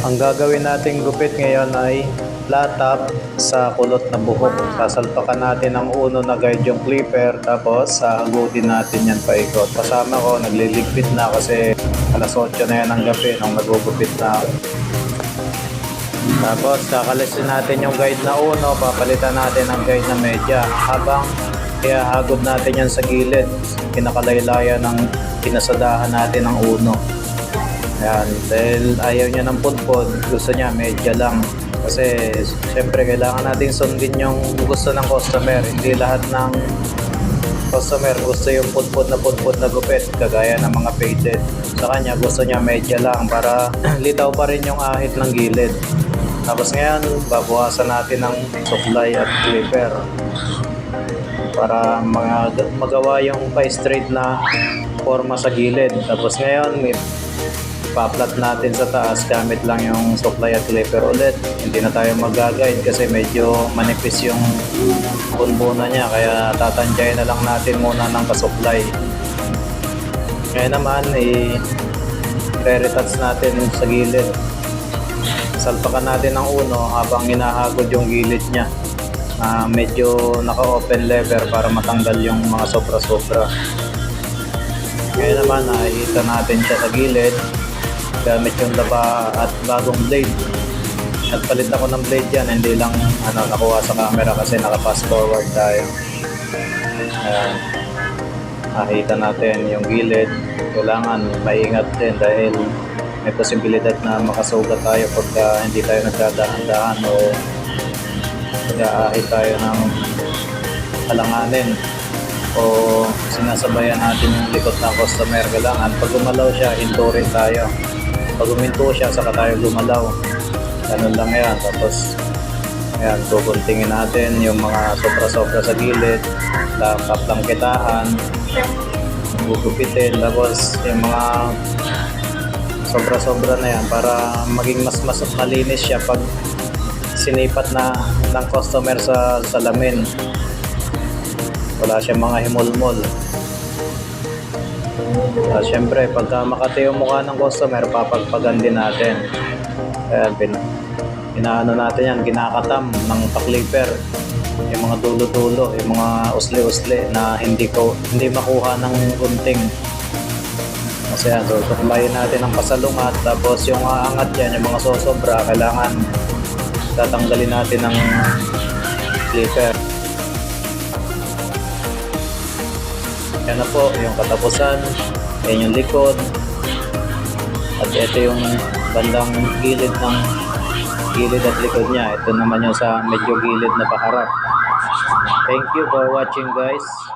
Ang gagawin nating gupit ngayon ay latap sa kulot na buhok. Sasalpakan natin ang uno na guide yung clipper tapos sahagutin natin yan paikot. Kasama ko, nagliligpit na kasi alas 8 na yan ang gabi nung nagugupit na ako. Tapos kakalisin natin yung guide na uno, papalitan natin ang guide na medya habang ihahagod natin yan sa gilid. Kinakalaylayan ng pinasadahan natin ang uno. Yan, dahil ayaw niya ng pudpod, gusto niya medya lang. Kasi syempre kailangan nating sundin yung gusto ng customer. Hindi lahat ng customer gusto yung pudpod na pudpod na gupit kagaya ng mga faded. Sa kanya gusto niya medya lang para litaw pa rin yung ahit ng gilid. Tapos ngayon, babawasan natin ng supply at clipper para mga magawa yung pa-straight na forma sa gilid. Tapos ngayon, may pa-flat natin sa taas gamit lang yung supply at clipper ulit. Hindi na tayo mag-guide kasi medyo manipis yung bunbuna niya kaya tatanjay na lang natin muna ng pa-supply. Ngayon naman, i-retouch natin sa gilid. Salpakan natin ng uno habang hinahagod yung gilid niya. Ah, medyo naka-open lever para matanggal yung mga sobra-sobra. Ngayon naman, nakikita natin siya sa gilid gamit yung laba at bagong blade. Nagpalit ako ng blade yan, hindi lang ano, nakuha sa camera kasi naka-fast forward tayo. Ayan. Nakita natin yung gilid. Kailangan maingat din dahil may posibilidad na makasugat tayo pagka hindi tayo nagdadahan-dahan o nag-aahit tayo ng alanganin o sinasabayan natin yung likod ng customer. Kailangan pag gumalaw siya, hinto rin tayo. Pag uminto siya, saka tayo gumalaw. Ganun lang yan. Tapos, ayan, kukuntingin natin yung mga sobra-sobra sa gilid, laptop lang kitaan, gugupitin, tapos yung mga sobra-sobra na yan para maging mas mas malinis siya pag sinipat na ng customer sa salamin. Wala siyang mga himulmol. Uh, Siyempre, pagka makati yung mukha ng customer, papagpagan din natin. Kaya pin, inaano natin yan, kinakatam ng pakliper. Yung mga dulo-dulo, yung mga usli-usli na hindi ko hindi makuha ng gunting. Kasi yan, tutuklayin natin ang pasalungat, tapos yung aangat yan, yung mga sosobra, kailangan tatanggalin natin ng clipper. Yan na po, yung katapusan, yan yung likod, at ito yung bandang gilid ng gilid at likod niya. Ito naman yung sa medyo gilid na paharap. Thank you for watching guys.